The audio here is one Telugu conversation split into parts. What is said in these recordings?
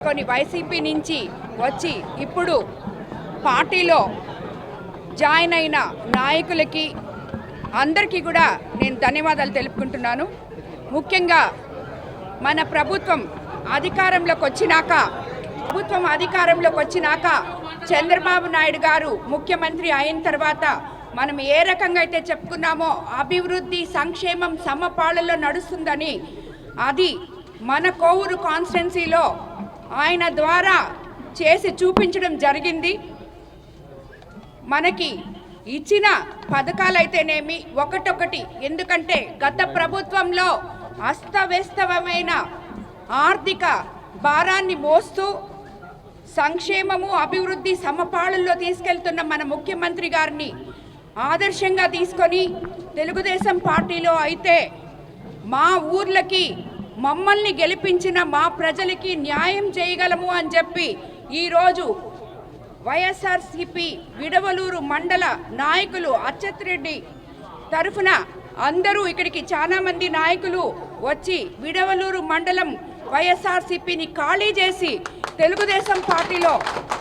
కొన్ని వైసీపీ నుంచి వచ్చి ఇప్పుడు పార్టీలో జాయిన్ అయిన నాయకులకి అందరికీ కూడా నేను ధన్యవాదాలు తెలుపుకుంటున్నాను. ముఖ్యంగా మన ప్రభుత్వం అధికారంలోకి వచ్చినాక ప్రభుత్వం అధికారంలోకి వచ్చినాక చంద్రబాబు నాయుడు గారు ముఖ్యమంత్రి అయిన తర్వాత మనం ఏ రకంగా అయితే చెప్పుకున్నామో అభివృద్ధి సంక్షేమం సమపాళలో నడుస్తుందని అది మన కోవూరు కాన్స్టిట్యున్సీలో ఆయన ద్వారా చేసి చూపించడం జరిగింది. మనకి ఇచ్చిన పథకాలైతేనేమి ఒకటొకటి. ఎందుకంటే గత ప్రభుత్వంలో అస్తవ్యస్తమైన ఆర్థిక భారాన్ని మోస్తూ సంక్షేమము అభివృద్ధి సమపాళల్లో తీసుకెళ్తున్న మన ముఖ్యమంత్రి గారిని ఆదర్శంగా తీసుకొని తెలుగుదేశం పార్టీలో అయితే మా ఊర్లకి మమ్మల్ని గెలిపించిన మా ప్రజలకి న్యాయం చేయగలము అని చెప్పి ఈరోజు వైఎస్ఆర్సిపి విడవలూరు మండల నాయకులు అచ్చత్ రెడ్డి తరఫున అందరూ ఇక్కడికి చాలామంది నాయకులు వచ్చి విడవలూరు మండలం వైఎస్ఆర్సిపిని ఖాళీ చేసి తెలుగుదేశం పార్టీలో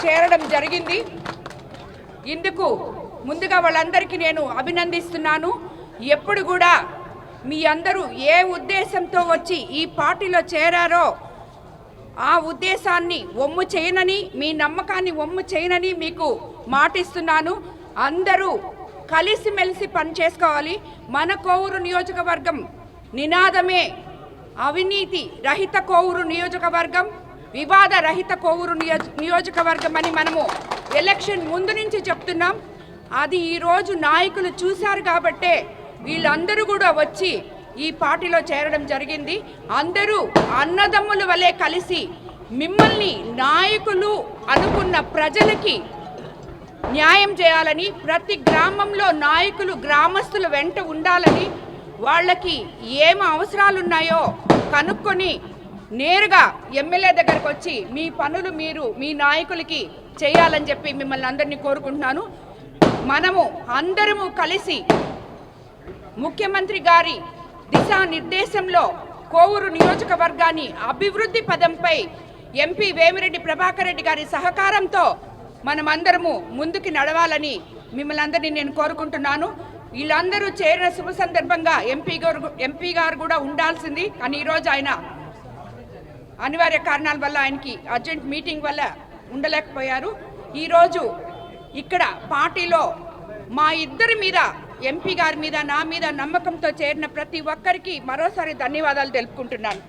చేరడం జరిగింది. ఇందుకు ముందుగా వాళ్ళందరికీ నేను అభినందిస్తున్నాను. ఎప్పుడు కూడా మీ అందరూ ఏ ఉద్దేశంతో వచ్చి ఈ పార్టీలో చేరారో ఆ ఉద్దేశాన్ని ఒమ్ము చేయనని మీ నమ్మకాన్ని ఒమ్ము చేయనని మీకు మాటిస్తున్నాను. అందరూ కలిసిమెలిసి పని చేసుకోవాలి. మన కోవూరు నియోజకవర్గం నినాదమే. అవినీతి రహిత కోవూరు నియోజకవర్గం వివాద రహిత కోవూరు నియోజ నియోజకవర్గం అని మనము ఎలక్షన్ ముందు నుంచి చెప్తున్నాం. అది ఈరోజు నాయకులు చూశారు కాబట్టే వీళ్ళందరూ కూడా వచ్చి ఈ పార్టీలో చేరడం జరిగింది. అందరూ అన్నదమ్ముల వలె కలిసి మిమ్మల్ని నాయకులు అనుకున్న ప్రజలకి న్యాయం చేయాలని ప్రతి గ్రామంలో నాయకులు గ్రామస్తుల వెంట ఉండాలని వాళ్ళకి ఏం అవసరాలు ఉన్నాయో కనుక్కొని నేరుగా ఎమ్మెల్యే దగ్గరకు వచ్చి మీ పనులు మీరు మీ నాయకులకి చేయాలని చెప్పి మిమ్మల్ని అందరినీ కోరుకుంటున్నాను. మనము అందరము కలిసి ముఖ్యమంత్రి గారి దిశానిర్దేశంలో కోవూరు నియోజకవర్గాన్ని అభివృద్ధి పదంపై ఎంపీ వేమిరెడ్డి ప్రభాకర్ రెడ్డి గారి సహకారంతో మనమందరము ముందుకు నడవాలని మిమ్మల్ని అందరినీ నేను కోరుకుంటున్నాను. వీళ్ళందరూ చేరిన శుభ సందర్భంగా ఎంపీ గారు ఎంపీ గారు కూడా ఉండాల్సింది. కానీ ఈరోజు ఆయన అనివార్య కారణాల వల్ల ఆయనకి అర్జెంట్ మీటింగ్ వల్ల ఉండలేకపోయారు. ఈరోజు ఇక్కడ పార్టీలో మా ఇద్దరి మీద ఎంపీ గారి మీద నా మీద నమ్మకంతో చేరిన ప్రతి ఒక్కరికి మరోసారి ధన్యవాదాలు తెలుపుకుంటున్నాను.